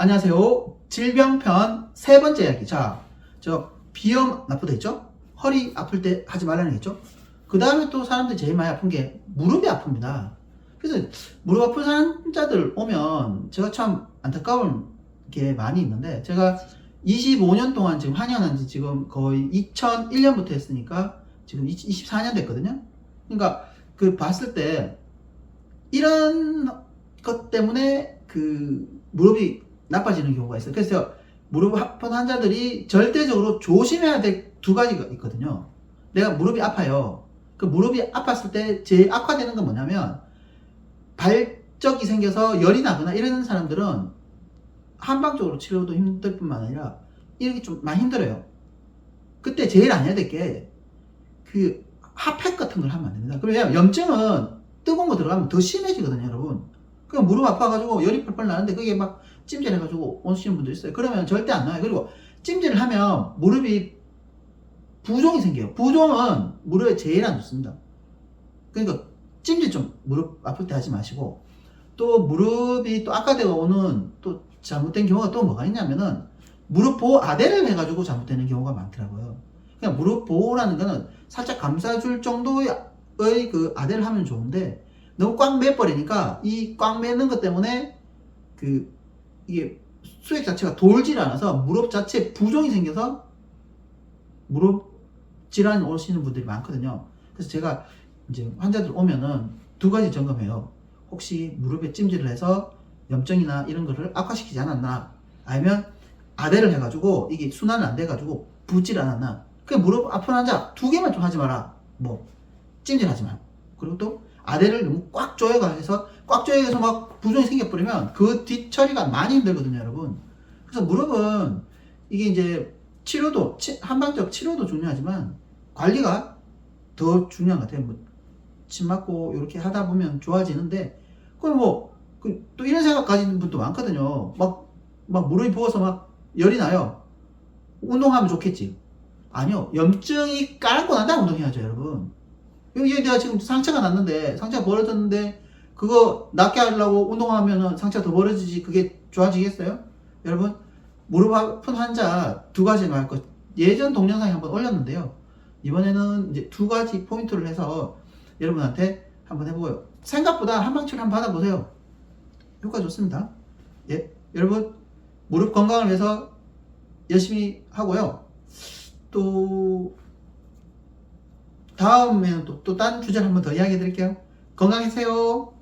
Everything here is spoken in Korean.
안녕하세요. 질병편 세 번째 이야기. 자, 저 비염 나쁘다 했죠? 허리 아플 때 하지 말라는 했죠? 그 다음에 또 사람들이 제일 많이 아픈 게 무릎이 아픕니다. 그래서 무릎 아픈 환자들 오면 제가 참 안타까운 게 많이 있는데 제가 25년 동안 지금 한의원한 지 지금 거의 2001년부터 했으니까 지금 24년 됐거든요. 그러니까 그 봤을 때 이런 것 때문에 그 무릎이 나빠지는 경우가 있어요. 그래서 무릎 아픈 환자들이 절대적으로 조심해야 될 두 가지가 있거든요. 내가 무릎이 아파요. 그 무릎이 아팠을 때 제일 악화되는 건 뭐냐면 발적이 생겨서 열이 나거나 이런 사람들은 한방적으로 치료도 힘들 뿐만 아니라 이렇게 좀 많이 힘들어요. 그때 제일 안 해야 될 게 그 핫팩 같은 걸 하면 안 됩니다. 그러면 염증은 뜨거운 거 들어가면 더 심해지거든요, 여러분. 그 무릎 아파가지고 열이 펄펄 나는데 그게 막 찜질해가지고 오시는 분도 있어요. 그러면 절대 안 나와요. 그리고 찜질을 하면 무릎이 부종이 생겨요. 부종은 무릎에 제일 안 좋습니다. 그러니까 찜질 좀 무릎 아플 때 하지 마시고 또 무릎이 또 악화되어 오는 또 잘못된 경우가 또 뭐가 있냐면은 무릎 보호 아대를 해가지고 잘못되는 경우가 많더라고요. 그냥 무릎 보호라는 거는 살짝 감싸줄 정도의 그 아대를 하면 좋은데 너무 꽉 매버리니까 이 꽉 매는 것 때문에 그 이게 수액 자체가 돌질 않아서 무릎 자체에 부종이 생겨서 무릎 질환 오시는 분들이 많거든요. 그래서 제가 이제 환자들 오면은 두 가지 점검해요. 혹시 무릎에 찜질을 해서 염증이나 이런 거를 악화시키지 않았나? 아니면 아대를 해가지고 이게 순환을 안 돼가지고 붓질 않았나? 그 무릎 아픈 환자 두 개만 좀 하지 마라. 뭐 찜질하지 말고 그리고 또 아대를 너무 꽉 조여가 해서 꽉 조여서 막 부종이 생겨버리면 그 뒤처리가 많이 힘들거든요, 여러분. 그래서 무릎은 이게 이제 치료도 치- 한방적 치료도 중요하지만 관리가 더 중요한 것 같아요. 뭐, 침 맞고 이렇게 하다 보면 좋아지는데 그럼 뭐또 이런 생각 가지는 분도 많거든요. 막, 막 무릎이 부어서 막 열이 나요. 운동하면 좋겠지. 아니요. 염증이 깔고 난 다음 운동해야죠, 여러분. 여기 내가 지금 상처가 났는데 상처가 벌어졌는데 그거 낫게 하려고 운동하면은 상처가 더 벌어지지 그게 좋아지겠어요? 여러분 무릎 아픈 환자 두 가지 말것 예전 동영상에 한번 올렸는데요. 이번에는 이제 두 가지 포인트를 해서 여러분한테 한번 해보고요. 생각보다 한방치료 한번 받아보세요. 효과 좋습니다. 예, 여러분 무릎 건강을 위해서 열심히 하고요. 또 다음에는 또, 또 다른 주제를 한번 더 이야기해 드릴게요. 건강해세요.